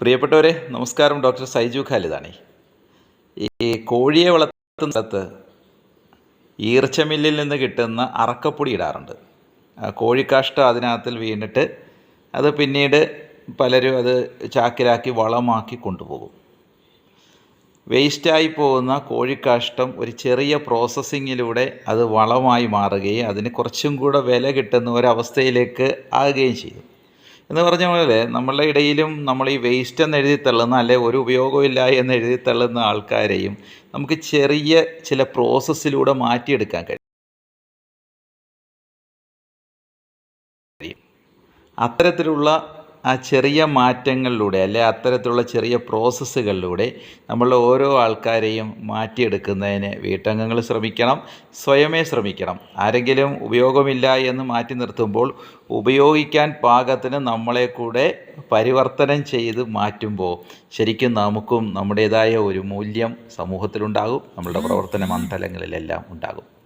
പ്രിയപ്പെട്ടവരെ നമസ്കാരം. ഡോക്ടർ സൈജു ഖാലിദാണി. ഈ കോഴിയെ വളർത്തുന്ന സ്ഥലത്ത് ഈർച്ചമില്ലിൽ നിന്ന് കിട്ടുന്ന അറക്കപ്പൊടി ഇടാറുണ്ട്. കോഴിക്കാഷ്ടം അതിനകത്തിൽ വീണിട്ട് അത് പിന്നീട് പലരും അത് ചാക്കിലാക്കി വളമാക്കി കൊണ്ടുപോകും. വേസ്റ്റായി പോകുന്ന കോഴിക്കാഷ്ടം ഒരു ചെറിയ പ്രോസസ്സിങ്ങിലൂടെ അത് വളമായി മാറുകയും അതിന് കുറച്ചും കൂടെ വില കിട്ടുന്ന ഒരവസ്ഥയിലേക്ക് ആകുകയും ചെയ്യും. എന്ന് പറഞ്ഞ പോലെ നമ്മളുടെ ഇടയിലും നമ്മൾ ഈ വേസ്റ്റ് എന്ന് എഴുതി തള്ളുന്ന അല്ലെ ഒരു ഉപയോഗമില്ല എന്ന് എഴുതി തള്ളുന്ന ആൾക്കാരെയും നമുക്ക് ചെറിയ ചില പ്രോസസ്സിലൂടെ മാറ്റിയെടുക്കാൻ കഴിയും. അത്തരത്തിലുള്ള ആ ചെറിയ മാറ്റങ്ങളിലൂടെ അല്ലെ അത്തരത്തിലുള്ള ചെറിയ പ്രോസസ്സുകളിലൂടെ നമ്മൾ ഓരോ ആൾക്കാരെയും മാറ്റിയെടുക്കുന്നതിന് വീട്ടംഗങ്ങൾ ശ്രമിക്കണം സ്വയമേ ശ്രമിക്കണം. ആരെങ്കിലും ഉപയോഗമില്ല എന്ന് മാറ്റി നിർത്തുമ്പോൾ ഉപയോഗിക്കാൻ പാകത്തിന് നമ്മളെ കൂടെ പരിവർത്തനം ചെയ്ത് മാറ്റുമ്പോൾ ശരിക്കും നമുക്കും നമ്മുടേതായ ഒരു മൂല്യം സമൂഹത്തിലുണ്ടാകും നമ്മളുടെ പ്രവർത്തന മണ്ഡലങ്ങളിലെല്ലാം ഉണ്ടാകും.